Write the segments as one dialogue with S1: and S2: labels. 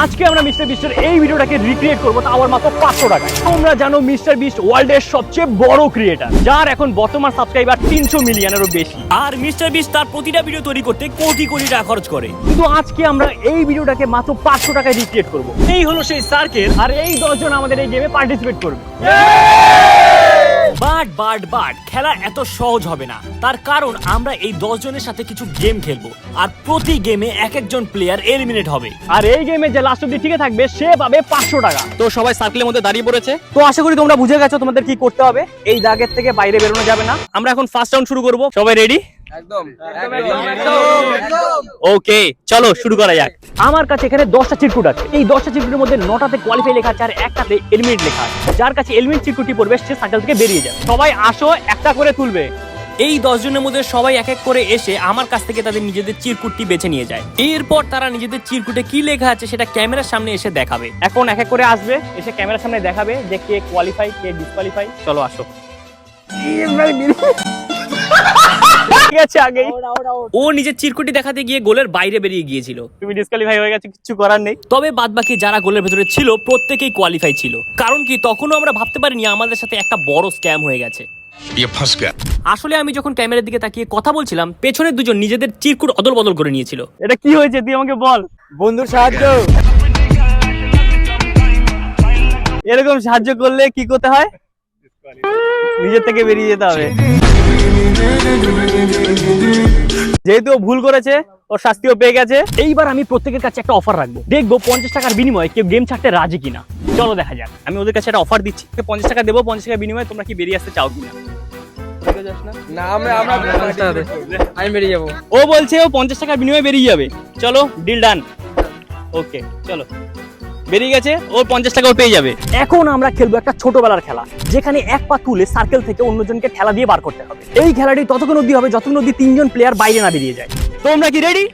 S1: আজকে আমরা মিস্টার বিস্টের এই ভিডিওটাকে রিক্রিয়েট করব তা আমার মাত্র পাঁচশো টাকা। তোমরা জানো মিস্টার বিস্ট ওয়ার্ল্ডের সবচেয়ে বড় ক্রিয়েটার যার এখন বর্তমান সাবস্ক্রাইবার তিনশো মিলিয়নেরও বেশি।
S2: আর মিস্টার বিস্ট তার প্রতিটা ভিডিও তৈরি করতে কোটি কোটি টাকা খরচ করে।
S1: কিন্তু আজকে আমরা এই ভিডিওটাকে মাত্র পাঁচশো টাকায় রিক্রিয়েট করব।
S2: এই হলো সেই সার্কেল
S1: আর এই দশজন আমাদের এই গেমে পার্টিসিপেট করবে।
S2: বাট বাট বাট খেলা এত সহজ হবে না। তার কারণ আমরা এই দশ জনের সাথে কিছু গেম খেলব আর প্রতি গেমে এক একজন প্লেয়ার এলিমিনেট হবে।
S1: আর এই গেমে যে লাস্ট অব্দি টিকে থাকবে সে পাবে পাঁচশো টাকা।
S3: তো সবাই সার্কেলের মধ্যে দাঁড়িয়ে পড়েছে?
S1: তো আশা করি তোমরা বুঝে গেছো তোমাদের কি করতে হবে। এই জাগের থেকে বাইরে বেরোনো যাবে না।
S3: আমরা এখন ফার্স্ট রাউন্ড শুরু করব।
S1: সবাই রেডি
S3: ওকে চলো শুরু করা যাক।
S1: আমার কাছে এখানে দশটা চিরকুট আছে। এই দশটা চিরকুটের মধ্যে নটাতে কোয়ালিফাই লেখা আছে আর একটাতে এলিমিনেট লেখা আছে। যার কাছে এলিমিনেট চিরকুটটি পড়বে সে সার্কেল থেকে বেরিয়ে যাবে। সবাই আসো একটা করে তুলবে।
S2: এই দশ জনের মধ্যে সবাই এক এক করে এসে আমার কাছ থেকে তাদের নিজেদের চিরকুটটি বেছে নিয়ে যায়। এরপর তারা নিজেদের চিরকুটে কি লেখা আছে সেটা ক্যামেরার সামনে এসে দেখাবে।
S1: এখন এক এক করে আসবে এসে ক্যামেরার সামনে দেখাবে যে কে কোয়ালিফাই কে ডিসকোয়ালিফাই চলো আসো। গেছে আগেই।
S2: ও নিজের চিরকুটি দেখাতে গিয়ে গোলের বাইরে বেরিয়ে গিয়েছিল।
S1: তুমি ডিসকালিফাই হয়ে গেছে কিছু করার নেই।
S2: তবে বাদবাকি যারা গোলের ভেতরে ছিল প্রত্যেকেই কোয়ালিফাই ছিল। কারণ কি তখনও আমরা ভাবতে পারিনি আমাদের সাথে একটা বড় স্ক্যাম হয়ে গেছে। আসলে আমি যখন ক্যামেরার দিকে তাকিয়ে কথা বলছিলাম পেছনের দুজন নিজেদের চিরকুট অদল বদল করে নিয়েছিল।
S1: এটা কি হয়েছে? তুই আমাকে বল।
S4: বন্ধুর সাহায্য।
S1: এরকম সাহায্য করলে কি করতে হয়? নিজের থেকে বেরিয়ে যেতে হবে। যেহেতু ও ভুল করেছে ওর শাস্তিও পেয়ে গেছে। এইবার আমি প্রত্যেকের কাছে একটা অফার রাখব। দেখব পঞ্চাশ টাকার বিনিময়ে কেউ গেম ছাড়তে রাজি কিনা। চলো দেখা যাক।
S3: আমি ওদের কাছে একটা অফার দিচ্ছি। পঞ্চাশ টাকা দেবো পঞ্চাশ টাকা বিনিময়ে তোমরা কি বেরিয়ে আসতে চাও কিনা।
S4: না আমরা আমরা আমি বেরিয়ে যাব।
S3: ও বলছে ও পঞ্চাশ টাকার বিনিময়ে বেরিয়ে যাবে। চলো ডিল ডান ওকে চলো। বেরিয়ে গেছে ও পঞ্চাশ টাকাও পেয়ে যাবে।
S1: এখন আমরা খেলব একটা ছোটবেলার খেলা যেখানে এক পা তুলে সার্কেল থেকে অন্যজনকে খেলা দিয়ে বার করতে হবে। এই খেলাটি ততক্ষণ অব্দি হবে যতক্ষণ অব্দি তিনজন প্লেয়ার বাইরে না বেরিয়ে যায়।
S3: তোমরা কি রেডি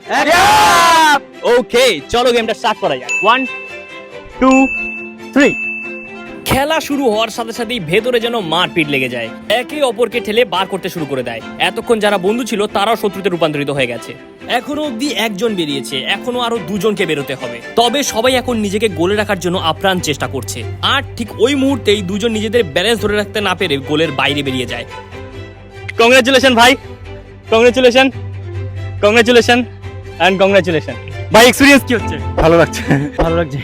S3: ওকে চলো গেমটা স্টার্ট করা যাক।
S1: ওয়ান টু থ্রি
S2: খেলা শুরু হওয়ার সাথে সাথেই ভেতরে যেন মারপিট লেগে যায়। একে অপরকে ঠেলে বার করতে শুরু করে দেয়। এতক্ষণ যারা বন্ধু ছিল, তারাও শত্রুতে রূপান্তরিত হয়ে গেছে। এখনও অব্দি একজন বেরিয়েছে। এখনও আরও দুজনকে বেরোতে হবে। তবে সবাই এখন নিজেকে গোলে রাখার জন্য আপ্রাণ চেষ্টা করছে। আর ঠিক ওই মুহূর্তেই দুজন নিজেদের ব্যালেন্স ধরে রাখতে না পেরে গোলের বাইরে বেরিয়ে যায়।
S3: কংগ্রেচুলেশন ভাই। কংগ্রেচুলেশন কংগ্রেচুলেশন অ্যান্ড কংগ্রেচুলেশন ভাই এক্সপিরিয়েন্স কি হচ্ছে?
S4: ভালো লাগছে।
S1: ভালো লাগছে।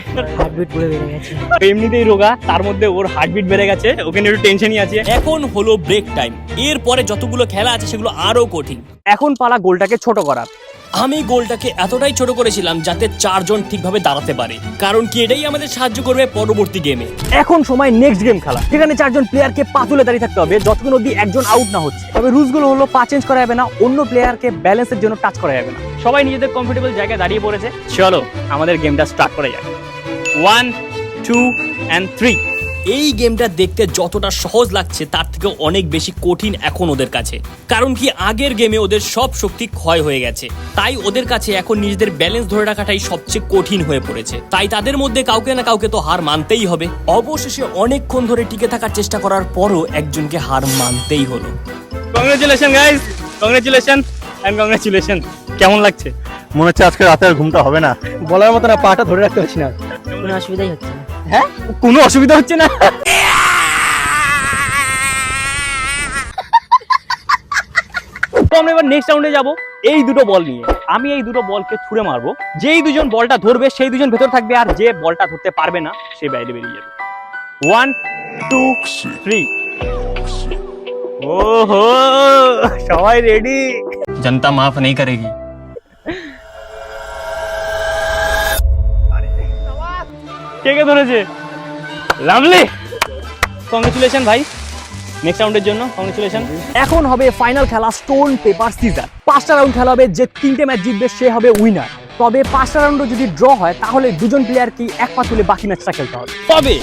S3: এমনিতেই রোগা তার মধ্যে ওর হার্টবিট বেড়ে গেছে ওকে নিয়ে একটু টেনশনই আছে।
S2: এখন হলো ব্রেক টাইম এরপরে যতগুলো খেলা আছে সেগুলো আরও কঠিন।
S1: এখন পালা গোলটাকে ছোট করার।
S2: আমি গোলটাকে এতটাই ছোট করেছিলাম যাতে চারজন ঠিকভাবে দাঁড়াতে পারে। কারণ কি এটাই আমাদের সাহায্য করবে পরবর্তী গেমে
S1: এখন সময় নেক্সট গেম খেলা। যেখানে চারজন প্লেয়ারকে পা তুলে দাঁড়িয়ে থাকতে হবে, যতক্ষণ অব্দি একজন আউট না হচ্ছে। তবে রুলসগুলো হলো পা চেঞ্জ করা যাবে না, অন্য প্লেয়ারকে ব্যালেন্সের জন্য টাচ করা যাবে না।
S3: সবাই নিজেদের কমফোর্টেবল জায়গায় দাঁড়িয়ে পড়েছে। চলো, আমাদের গেমটা স্টার্ট করা যাক। ওয়ান টু অ্যান্ড থ্রি
S2: এই গেমটা দেখতে যতটা সহজ লাগছে তার থেকে অনেক বেশি কঠিন এখন ওদের কাছে। কারণ কি আগের গেমে ওদের সব শক্তি ক্ষয় হয়ে গেছে। তাই ওদের কাছে এখন নিজেদের ব্যালেন্স ধরে রাখাটাই সবচেয়ে কঠিন হয়ে পড়েছে। তাই তাদের মধ্যে কাউকে না কাউকে তো হার মানতেই হবে। অবশেষে অনেকক্ষণ ধরে টিকে থাকার চেষ্টা করার পরও একজনকে হার মানতেই হলো।
S3: Congratulation guys congratulation and congratulation কেমন লাগছে?
S4: মনে হচ্ছে আজকে রাতে আর ঘুমটা হবে না। বলার মতো না পাটা ধরে রাখতে পারছি না।
S5: কোনো অসুবিধাই হচ্ছে না।
S1: হ্যাঁ? কোনো অসুবিধা হচ্ছে না? আমরা এবার নেক্সট রাউন্ডে যাব। এই দুটো বল নিয়ে। আমি এই দুটো বলকে ছুঁড়ে মারবো। যেই দুজন বলটা ধরবে সেই দুজন ভেতর থাকবে আর যে বলটা ধরতে পারবে না সে বাইরে বেরিয়ে যাবে। ওয়ান টু থ্রি হো সবাই রেডি
S3: জনতা মাফ নেই করেগি
S1: কে কে ধরেছে? লাভলি কংগ্রেচুলেশন ভাই। নেক্সট রাউন্ডের জন্য কংগ্রেচুলেশন এখন হবে ফাইনাল খেলা স্টোন পেপার সিজার পাঁচটা রাউন্ড খেলা হবে যে তিনটে ম্যাচ জিতবে সে হবে উইনার তবে পাঁচটা রাউন্ডও যদি ড্র হয় তাহলে দুজন প্লেয়ারকে এক পা তুলে বাকি ম্যাচটা খেলতে হবে। তবে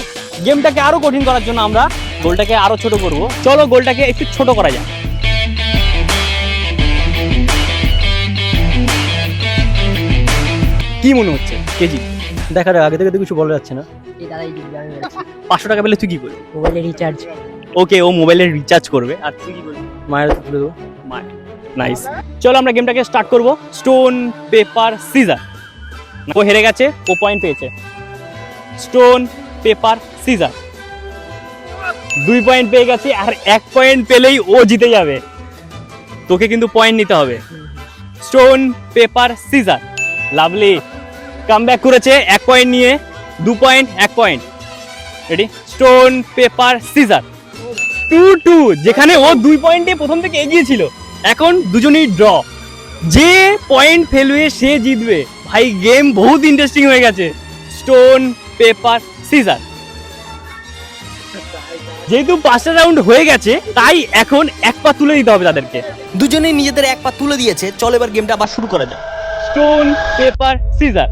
S1: গেমটাকে আরও কঠিন করার জন্য আমরা গোলটাকে আরও ছোট করব। চলো গোলটাকে একটু ছোট করা যাক। কি মনে হচ্ছে? কেজি
S4: দেখা যাক আগে থেকে তো কিছু বলা যাচ্ছে না।
S5: এই দাদাই আমি বলছি।
S1: পাঁচশো টাকা পেলে তুই কি করবি?
S5: মোবাইলে রিচার্জ
S1: ওকে ও মোবাইলে রিচার্জ করবে। আর তুই কি করবি?
S4: মায়ের হাতে তুলে দেবো।
S1: নাইস চলো আমরা গেমটাকে স্টার্ট করব। স্টোন পেপার সিজার ও হেরে গেছে ও পয়েন্ট পেয়েছে। স্টোন পেপার সিজার দুই পয়েন্ট পেয়ে গেছে আর এক পয়েন্ট পেলেই ও জিতে যাবে। তোকে কিন্তু পয়েন্ট নিতে হবে। স্টোন পেপার সিজার লাভলি কাম করেছে এক পয়েন্ট নিয়ে দু পয়েন্ট এক point ready stone paper scissor two two যেখানে ও দুই পয়েন্টে প্রথম থেকে এগিয়ে ছিল। এখন দুজনেই ড্র যে পয়েন্ট ফেলবে সে জিতবে। ভাই গেম বহুত ইন্টারেস্টিং হয়ে গেছে। স্টোন পেপার সিজার যেহেতু পাঁচটা রাউন্ড হয়ে গেছে তাই এখন এক পা তুলে দিতে হবে তাদেরকে।
S6: দুজনেই নিজেদের এক পা তুলে দিয়েছে। চল এবার গেমটা আবার শুরু করা যাক।
S1: স্টোন পেপার সিজার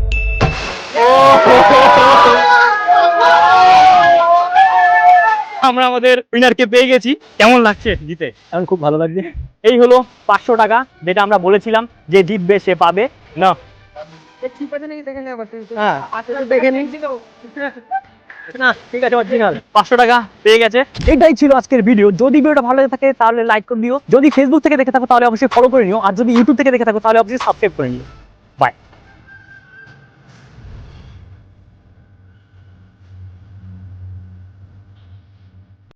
S1: আমরা আমাদের উইনারকে পেয়ে গেছি। কেমন লাগছে জিতে?
S4: এখন খুব ভালো লাগছে।
S1: এই হলো পাঁচশো টাকা যেটা আমরা বলেছিলাম যে জিতবে সে পাবে। না।
S4: হ্যাঁ। না ঠিক আছে অরিজিনাল
S1: পাঁচশো টাকা পেয়ে গেছে। এটাই ছিল আজকের ভিডিও যদি ভিডিওটা ভালো লেগে থাকে তাহলে লাইক করে দিও। যদি ফেসবুক থেকে দেখে থাকো তাহলে অবশ্যই ফলো করে নিও। আর যদি ইউটিউব থেকে দেখে থাকো তাহলে অবশ্যই সাবস্ক্রাইব করে নিও।